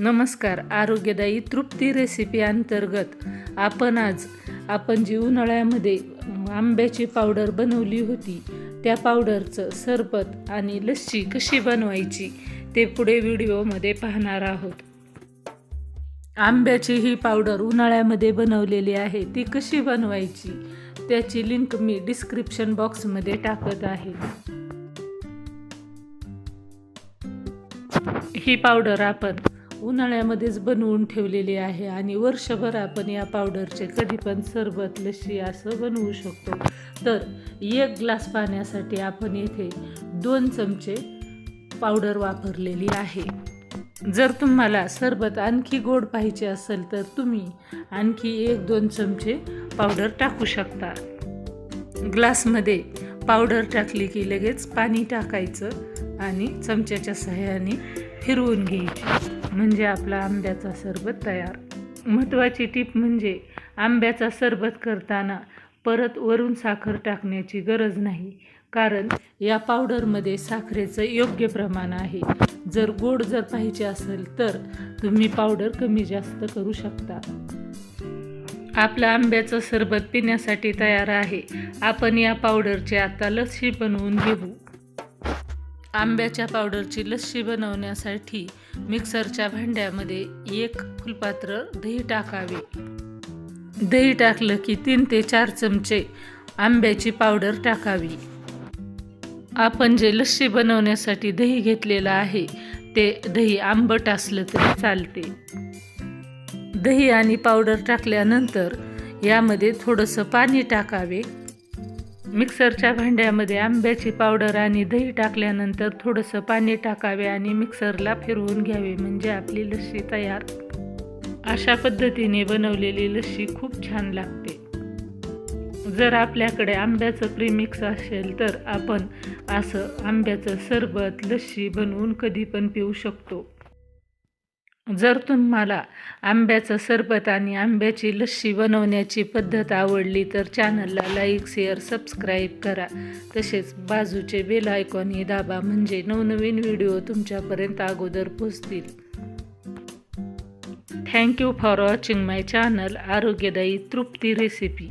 नमस्कार आरोग्यदायी तृप्ती रेसिपी अंतर्गत आपण आज आपण जी उन्हाळ्यामध्ये आंब्याची पावडर बनवली होती त्या पावडरचं सरबत आणि लस्सी कशी बनवायची ते पुढे व्हिडिओमध्ये पाहणार आहोत. आंब्याची ही पावडर उन्हाळ्यामध्ये बनवलेली आहे ती कशी बनवायची त्याची लिंक मी डिस्क्रिप्शन बॉक्समध्ये टाकत आहे. ही पावडर आपण उन्हाळ्यामध्येच बनवून ठेवलेली आहे आणि वर्षभर आपण या पावडरचे कधी पण सरबत लस्सी असं बनवू शकतो. तर एक ग्लास पाण्यासाठी आपण येथे दोन चमचे पावडर वापरलेली आहे. जर तुम्हाला सरबत आणखी गोड पाहिजे असेल तर तुम्ही आणखी एक दोन चमचे पावडर टाकू शकता. ग्लासमध्ये पावडर टाकली की लगेच पाणी टाकायचं आणि चमच्याच्या सहाय्याने फिरवून घ्यायची. म्हणजे आपला आंब्याचा सरबत तयार. महत्त्वाची टीप म्हणजे आंब्याचा सरबत करताना परत वरून साखर टाकण्याची गरज नाही. कारण या पावडरमध्ये साखरेचं योग्य प्रमाण आहे. जर गोड जर पाहिजे असेल तर तुम्ही पावडर कमी जास्त करू शकता. आपलं आंब्याचं सरबत पिण्यासाठी तयार आहे. आपण या पावडरची आता लस्सी बनवून घेऊ. आंब्याच्या पावडरची लस्सी बनवण्यासाठी मिक्सरच्या भांड्यामध्ये एक फुलपात्र दही टाकावे. दही टाकलं की तीन ते चार चमचे आंब्याची पावडर टाकावी. आपण जे लस्सी बनवण्यासाठी दही घेतलेलं आहे ते दही आंबट असलं तरी चालते. दही आणि पावडर टाकल्यानंतर यामध्ये थोडंसं पाणी टाकावे. मिक्सरच्या भांड्यामध्ये आंब्याची पावडर आणि दही टाकल्यानंतर थोडंसं पाणी टाकावे आणि मिक्सरला फिरवून घ्यावे म्हणजे आपली लस्सी तयार. अशा पद्धतीने बनवलेली लस्सी खूप छान लागते. जर आपल्याकडे आंब्याचं प्रीमिक्स असेल तर आपण असं आंब्याचं सरबत लस्सी बनवून कधी पण पिऊ शकतो. जर तुम्हाला आंब्याचं सरबत आणि आंब्याची लस्सी बनवण्याची पद्धत आवडली तर चॅनलला लाईक शेअर सबस्क्राईब करा. तसेच बाजूचे बेल आयकॉनही दाबा म्हणजे नवनवीन व्हिडिओ तुमच्यापर्यंत अगोदर पोचतील thank you for watching my channel आरोग्यदायी तृप्ती रेसिपी